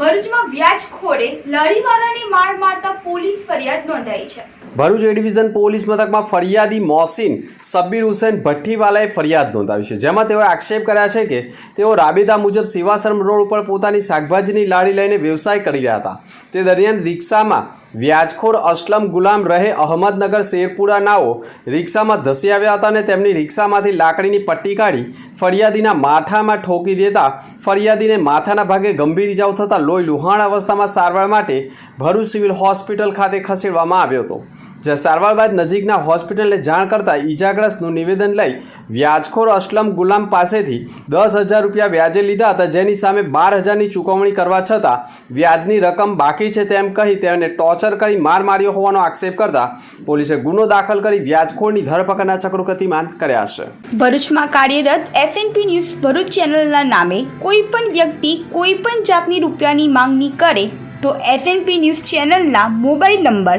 ભરૂચમાં વ્યાજખોરે લારીવાળાને માર મારતા પોલીસ ફરિયાદ નોંધાઈ છે. ભરૂચ એ ડિવિઝન પોલીસ મથકમાં ફરિયાદી મોસીન સબ્બીર હુસેન ભઠ્ઠીવાલાએ ફરિયાદ નોંધાવી છે, જેમાં તેઓએ આક્ષેપ કર્યા છે કે તેઓ રાબેતા મુજબ સેવાશ્રમ રોડ ઉપર પોતાની શાકભાજીની લારી લઈને વ્યવસાય કરી રહ્યા હતા. તે દરમિયાન રિક્ષામાં વ્યાજખોર અસલમ ગુલામ રહે અહમદનગર શેરપુરા નાઓ. રિક્ષામાં ધસી આવ્યા હતા અને તેમની રિક્ષામાંથી લાકડીની પટ્ટી કાઢી ફરિયાદીના માથામાં ઠોકી દેતા ફરિયાદીને માથાના ભાગે ગંભીર ઇજાઓ થતાં લોહી લુહાણ અવસ્થામાં સારવાર માટે ભરૂચ સિવિલ હોસ્પિટલ ખાતે ખસેડવામાં આવ્યો હતો. જ્યાં સારવાર બાદ નજીકના હોસ્પિટલને જાણ કરતાં ઈજાગ્રસ્તનું નિવેદન લઈ વ્યાજખોર અસલમ ગુલામ પાસેથી દસ હજાર રૂપિયા વ્યાજે લીધા હતા. જેની સામે બાર હજારની ચૂકવણી કરવા છતાં વ્યાજની રકમ બાકી છે તેમ કહી તેને ટોર્ચર કરી માર માર્યો હોવાનો આક્ષેપ કરતા પોલીસે ગુનો દાખલ કરી વ્યાજખોરની ધરપકડના ચક્રો ગતિમાન કર્યા છે. ભરૂચમાં કાર્યરત એસએનપી ન્યૂઝ ભરૂચ ચેનલના નામે કોઈ પણ વ્યક્તિ કોઈ પણ જાતની રૂપિયાની માંગણી કરે તો એસએનપી ન્યૂઝ ચેનલના મોબાઈલ નંબર